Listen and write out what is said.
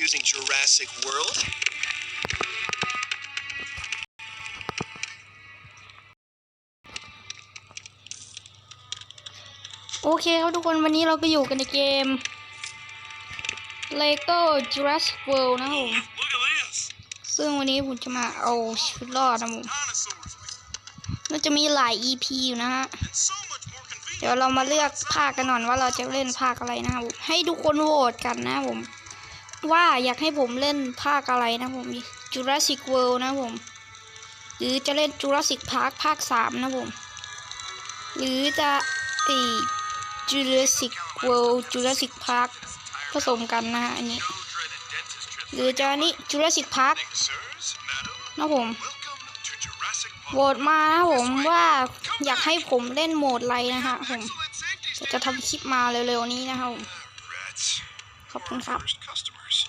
choosing Jurassic World? โอเคครับทุกคนวันนี้เราก็อยู่กันในเกม Lego Jurassic World นะครับผม Look at this. ซึ่งวันนี้ผมจะมาเอาชีวิตรอดนะผม Dinosaurs. น่าจะมีหลาย EP อยู่นะฮะ And so much more convenient. เดี๋ยวเรามาเลือกภาคกันหน่อยว่าเราจะเล่นภาคอะไรนะครับผมให้ทุกคนโหวตกันนะผม ว่าอยากให้ผมเล่นภาคอะไรนะผม Jurassic World นะผม หรือจะเล่น Jurassic Park ภาคสามนะผม หรือจะไอ Jurassic World Jurassic Park ผสมกันนะฮะอันนี้ หรือจะอันนี้ Jurassic Park Sirs, madam, นะผมโหวตมานะผมว่าอยากให้ผมเล่นโหมดอะไรนะฮะผมจะทำคลิปมาเร็วๆนี้นะครับผม Hop customers.